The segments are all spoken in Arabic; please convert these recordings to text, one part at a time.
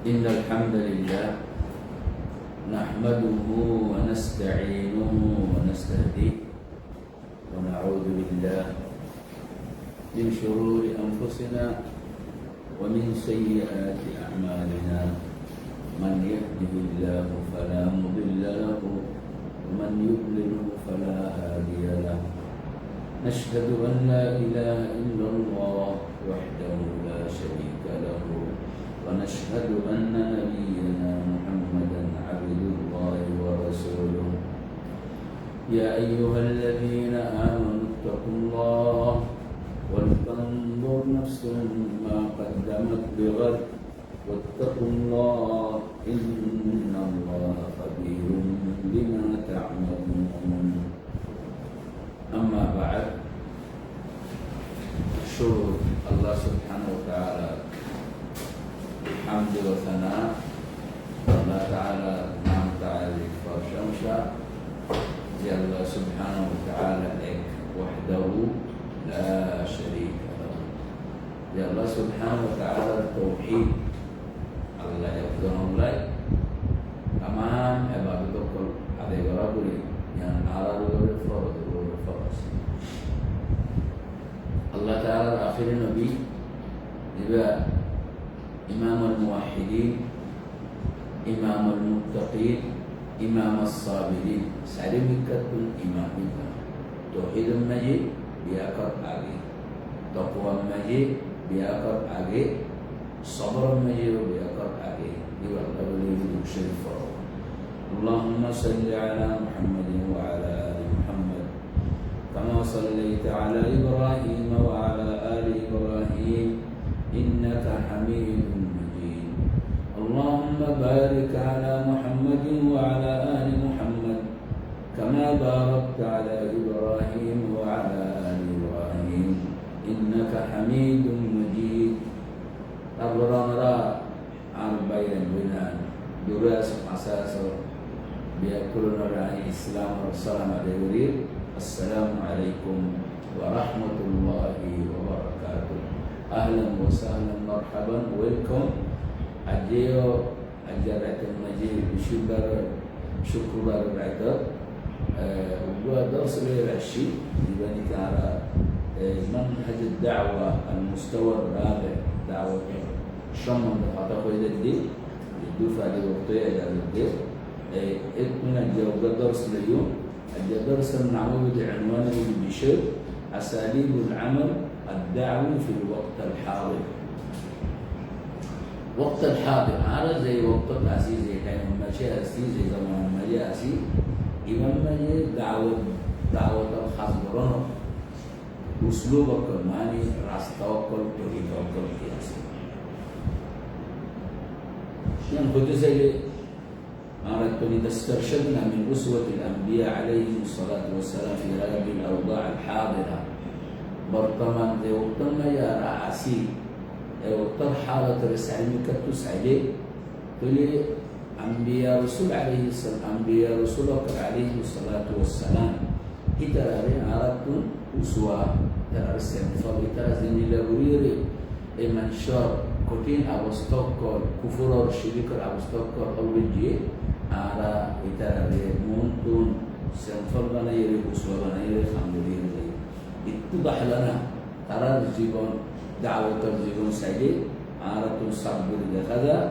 إن الحمد لله نحمده ونستعينه ونستهديه ونعوذ بالله من شرور أنفسنا ومن سيئات أعمالنا. من يهده الله فلا مضل له ومن يضلله فلا هادي له. نشهد أن لا إله إلا الله وحده لا شريك له. ونشهد أن نبينا محمدا عبد الله ورسوله. يا أيها الذين آمنوا اتقوا الله ولتنظر نفس ما قدمت بغد. واتقوا الله إن الله خبير بما تعملون. أما بعد شكر الله سبحانه وتعالى والثناء الله تعالى نعم تعالى فرشمشا يا الله سبحانه وتعالى لك وحده لا شريك له. الله سبحانه وتعالى التوحيد. الله يفضل لك. الصابرين سالم كتب إمام توحيد المجيد بيأكد عليه تقوى المجيد بيأكد عليه صبر المجيد بيأكد عليه يبقى الله شريف اللهم صل على محمد وعلى آل محمد. كما صليت على إبراهيم وعلى آل إبراهيم. إنك حميد مجيد. اللهم بارك على محمد وعلى آل محمد كما باركت على إبراهيم وعلى آل إبراهيم إنك حميد مجيد. أبرنا عن بين بنان دراسة أساسه بيأكلنا عن الإسلام والسلام عليه السلام عليكم ورحمة الله وبركاته. أهلا وسهلا مرحبا ويلكم أجيو أجرات المجيد. بشكر شكر بعد ودرس العشي يبني على منهج الدعوة المستوى الرابع دعوة شمم بخطأ إلى الدين الدفعة دي؟ وقتها إلى الدين من الجواب درس اليوم الدرس النعوي بعنوان بشر أساليب العمل الدعوي في الوقت الحاضر. وقت الحاضر هذا زي وقت الأسي زي كان ماشي أسي زي زمان ماشي أسي إمام ماشي دعوة دعوة الحاضرون أسلوبك ماني راستوك طريقك كياسي يعني كنت زي أردت من أسوة الأنبياء عليهم الصلاة والسلام في هذه الأوضاع الحاضرة برطمان دي وقتنا يا رأسي وقت حالة رسالة كتسعدي تلي أنبياء আম্বিয়া রসুল আলহি আম্বিয়া রসুল আলহি সালাতাম ইতারে আরাতুন উসুয়া তারা সেমসব ইতারা জিনিলাগুড়িয়ে এই মানুষের কঠিন অবস্থাকর কুফুরর শিরিকর অবস্থাকর হবে দিয়ে আরা ইতারে মন তুন সেমসল বানাইয়ে উসুয়া বানাইয়ে সামলিয়ে যায় একটু বাহলানা তারা জীবন দাওয়াতর জীবন সাইডে আরাতুন সাবগুলি দেখা যায়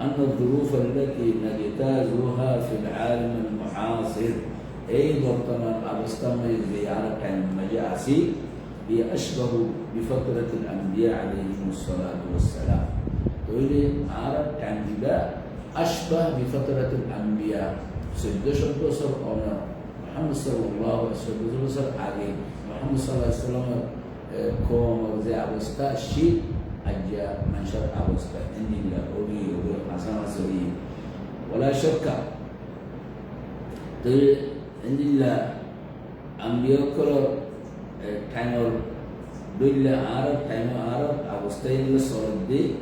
أن الظروف التي نجتازها في العالم المعاصر أي برطمان أبستم زيارة المجاسي هي أشبه بفترة الأنبياء عليهم الصلاة والسلام. تقول عارة كان أشبه بفترة الأنبياء. سدشر بصر أنا محمد صلى الله عليه وسلم محمد صلى الله عليه وسلم كوم وزي أبوستا شيء أجا من شر أبوستا إني لا أولي حسن سوي ولا شك تقول إني لا أنبياء كل كانوا دل عرب كانوا عرب أبوستا إلا صار دي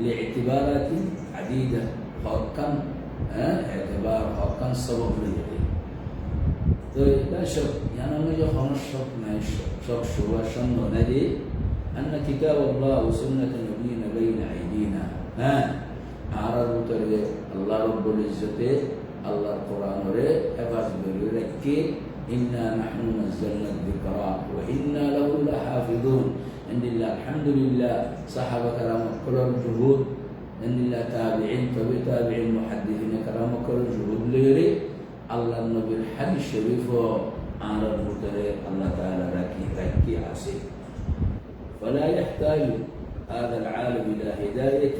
لاعتبارات عديدة. حقا اعتبار حقا سبب لي তো لا شك يعني أنا يخون الشك ما الشك؟ شك شو؟ شن ندي؟ أن كتاب الله وسنة نبينا بين أيدينا. ها؟ আরার ভিতরে আল্লাহ রব্বুল ইজ্জতে আল্লাহর কোরআনরে হেফাজত করে রেখে إنا نحن نزلنا الذكر وإنا له لحافظون إن الله الحمد لله صحابة كرام كل الجهود إن الله تابعين تبع تابعين محدثين كرام كل الجهود ليري الله النبي الحديث الشريف على المتري الله تعالى راكي راكي عسي فلا يحتاج هذا العالم إلى هداية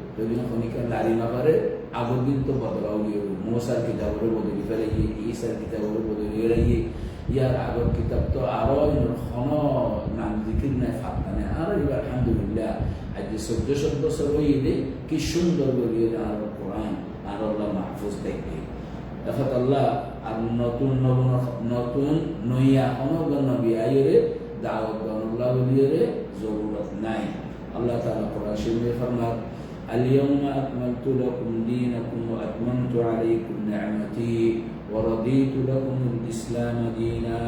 যদি খনিকা লারি না পারে আগর দিন তো বদলাও গিয়ে মোসার কিতাবের বদলি ফেলে গিয়ে, ঈসার কিতাবের বদলি গিয়ে, ইয়ার আগর কিতাব তো আরও খন নাম জিকির নাই ফাত্তা নাই আর এবার আলহামদুলিল্লাহ, আজ চোদ্দ চোদ্দ বছর হইলে কি সুন্দর করিয়ে আর কোরআন আর আল্লাহ মাহফুজ দেখবে এখন আল্লাহ আর নতুন নতুন নইয়া অনগণ নবী আইরে দাওয়াত গনুল্লাহ বলিয়ে জরুরত নাই। আল্লাহ তাআলা কোরআন শরীফে ফরমাত اليوم أكملت لكم دينكم وأتممت عليكم نعمتي ورضيت لكم الإسلام دينا.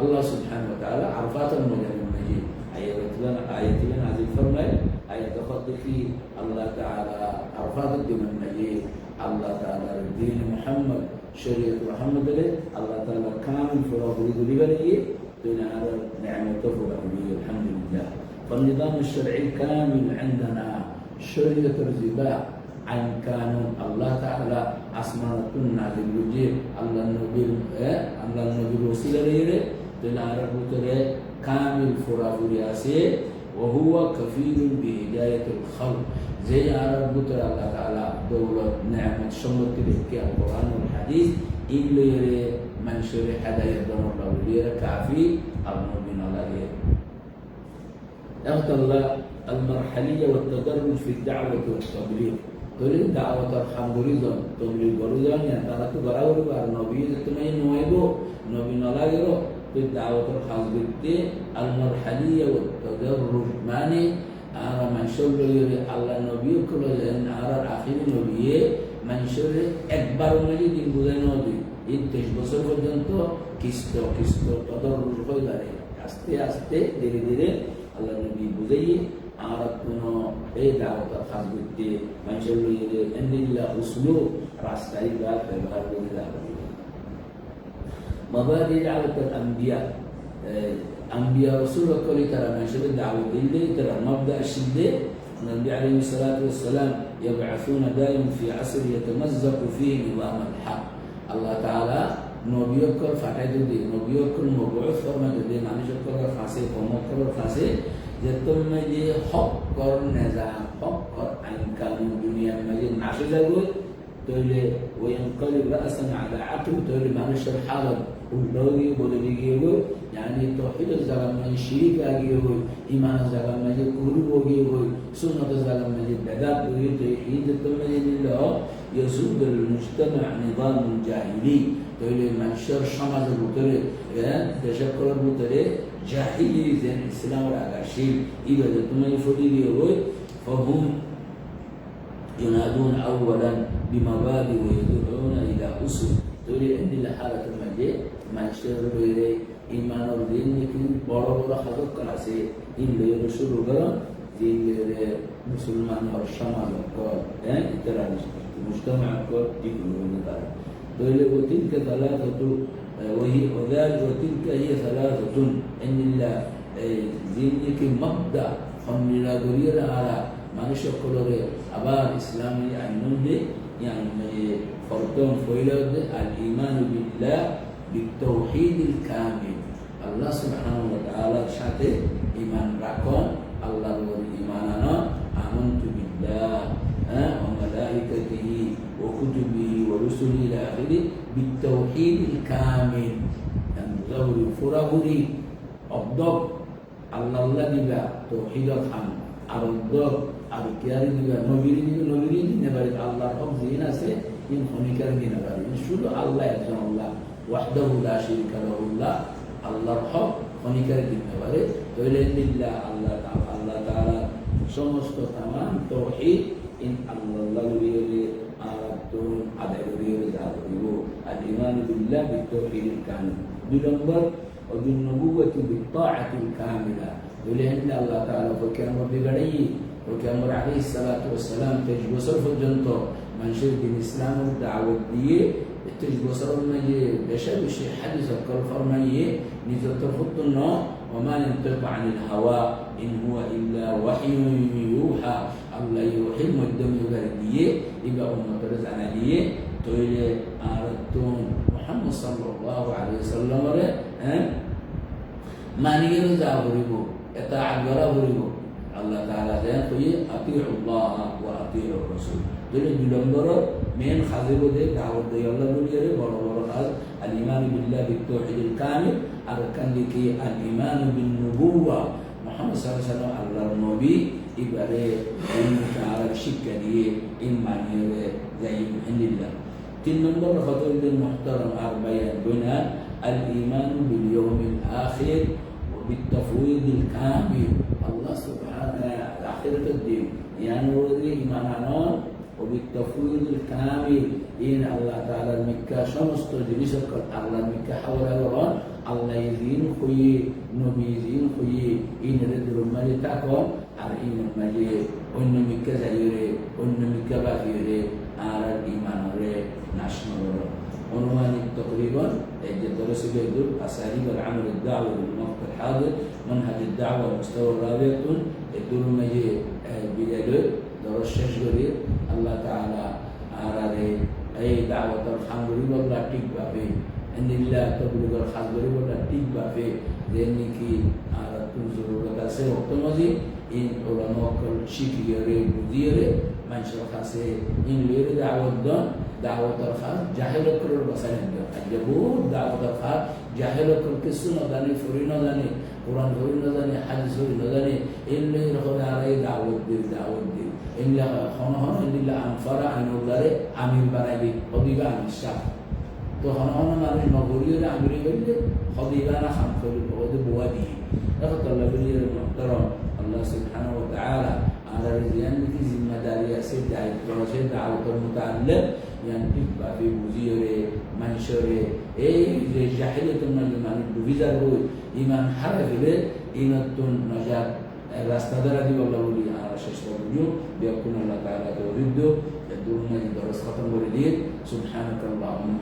الله سبحانه وتعالى عرفات المجال المجيد. آية لنا آية لنا هذه الفرمة آية تخط في الله تعالى عرفات الدين المجيد. الله تعالى الدين محمد شريعة محمد له الله تعالى كامل فراغ يريد لبنيه دون هذا نعمة الحمد لله. فالنظام الشرعي الكامل عندنا. شريعة الربا عن كانون الله تعالى أسماء كنا للوجه الله النبي الله النبي الوسيلة ليه تنعرف ترى كامل فرافوري وهو كفيل بهداية الخلق. زي عرب ترى الله تعالى دولة نعمة شمل تلك القرآن والحديث. إلا من شرح هداية دون الله ليه كافي أبنو من الله أغتى الله المرحلية والتدرج في الدعوة والتبليغ تريد دعوة الحمدلله تبليغ برودان يعني ترى تبراور بار نبي تمي نويبو نبي نلاغيرو في الدعوة الحمدلله المرحلية والتدرج ماني أرى من شغل يري الله نبي كل أن أرى آخر نبي من شغل أكبر من يدين بودن نبي ইত্রিশ বছর পর্যন্ত কিস্ত কিস্ত তদরুজ হয়ে দাঁড়িয়ে আস্তে আস্তে ধীরে ধীরে আল্লাহ নবী বুঝাইয়ে আমরা কোনো এই দাওয়াত খাস করতে মানুষের লইয়ে এন্দিল্লা উসলু রাস্তায় বা ব্যবহার করে দেওয়া مبادئ دعوة الأنبياء أنبياء رسول كل ترى من شبه دعوة اللي ترى مبدأ الشدة النبي عليه الصلاة والسلام يبعثون دائما في عصر يتمزق فيه نظام الحق الله تعالى নবীয়কর ফাটাই যদি নবীয়কর মবুয়ত ফরমা যদি মানুষকর ফাঁসে কমকর ফাঁসে যে তুমি যে হক কর নিজাম হক কর আইন কানুন দুনিয়ার মাঝে নাশে যাবো তৈলে ওই অঙ্কলিব রাসান আলা আকিব তৈলে মানুষের হালত উল্টো গিয়ে বদলে গিয়ে গো يعني توحيد الزلم من شريك أجي هو إيمان الزلم من قلوب أجي هو سنة الزلم من بدات وهي توحيد التمجيد الله يسود المجتمع نظام جاهلي تقول من شر شمس البطرة تشكر البطرة جاهلي زين السلام على عشيل إذا دتما يفضي روي فهم ينادون أولا بمبادئ ويدعون إلى أسر. تولي عندي لحالة المجيء ما يشتغل إليه إما نردين لكن بارا بارا خذوك كناسي إن لا شروع غرا دين غير مسلمان ورشما لقال إن ترى المجتمع قد دين من ذلك تولي وتلك ثلاثة وهي وذلك وتلك هي ثلاثة. إن الله ذلك مبدأ. هم لا دليل على ما نشكر أبار إسلامي عنهم يعني فرطون فويلود الإيمان بالله بالتوحيد الكامل. الله سبحانه وتعالى شاته إيمان راكون. الله إيماننا آمنت بالله وملائكته وكتبه ورسله إلى آخره. বিত্তহীন কামেন ফুরাফুরি অব্দক আল্লাহ দিবা তো হিজত খান। আর অব্দক আর কিয়ারি দিবা, নবীর দিবে নবীরই দিতে পারে আল্লাহর হক দিন আছে ইন হনিকার দিনে পারে মানে শুধু আল্লাহ একজন আল্লাহ ওয়াহদাহুল্লাহ শিরকার আল্লাহ আল্লাহর হক হনিকার দিতে পারে তৈলে দিল্লা আল্লাহ আল্লাহ তালা সমস্ত তামাম তো এই ইন আল্লাহ আর تون على ibu. Ada الإيمان بالله بالتوحيد الكامل دولمبر وبالنبوة بالطاعة الكاملة ولهن الله تعالى وكان بغني وكان عليه الصلاة والسلام تجب صرف الجنطة من شرك الإسلام والدعوة الدية تجب صرف المجي بشر وشي حدث كالفرمية ترفض النوم وما ينطق عن الهوى إن هو إلا وحي يوحى الله يحلم الدم بلديه يبقى أمة بلد عملية تولي أردتون محمد صلى الله عليه وسلم ما نيجي زاهريبو إطاعة وراهريبو الله تعالى زين خوي أطيع الله وأطيع الرسول. دول جلمبر من خازب ده دعوة ده الله بوليه بره بره خاز. الإيمان بالله بالتوحيد الكامل أركان لكي الإيمان بالنبوة. محمد صلى الله عليه وسلم الله النبي. ibare inkaarag shikadiyee imanyere zayimxinila tinan مرة فضل المحترم أربعين بناء الإيمان باليوم الآخر وبالتفويض الكامل. الله سبحانه الآخرة الدين يعني ورده إيمان عنون وبالتفويض الكامل. إن الله تعالى المكة شمس تجريس القرآن المكة حول القرآن الله in khuye nobizin khuye inere durumali takon ar inamaye onnami kazayire onnami إيمان arar imanore nashnore عنواني تقريبا درس بيدل اساليب العمل الدعوة للوقت الحاضر منهج الدعوة مستوى الرابع الدور مجي آه، بيدل درس شجري الله تعالى على أي دعوة الحمد لله لا تكبر নিল্লা তবলিগর সাজ গরিবটা ঠিক ভাবে যে নাকি আর জরুরত আছে অক্তমাজি ইন ওরা নকল শিখিয়ে রে বুঝিয়ে রে মানুষের কাছে ইন লিয়ে দাওয়াত দন দাওয়াতর খাস জাহেল করে বসাই নিল আজ বহুত দাওয়াতর খাস জাহেল করে কিছু নজানি ফরি নজানি কোরআন ফরি নজানি হাদিস ফরি নজানি এমনি রকম আর এই দাওয়াত দিল দাওয়াত দিল এমনি হন হন এমনি আনফারা আনুদারে আমির বানাইবি অবিবা আনিস হন হন মানুষ নগরীয় আমিরি বললে খদিবানা খাম করে ওদের বুয়া দিয়ে দেখো তল্লা বলিয়ে মহতরম আল্লাহ সুবহানাহু ওয়া তাআলা على رجال في ذمداري سيد عيد رشيد دعوة المتعلم ينتبع في مديره منشره এই যে জাহিলিয়াতুল মানে ডুবিজার হই ইমান হারা গেলে ইনাতুন নাজাত রাস্তা দ্বারা দিব আল্লাহ বলি আর শেষ করবো বিয়াকুন আল্লাহ তাআলা তৌহিদ يدورنا درس ختم ولدين سبحانك اللهم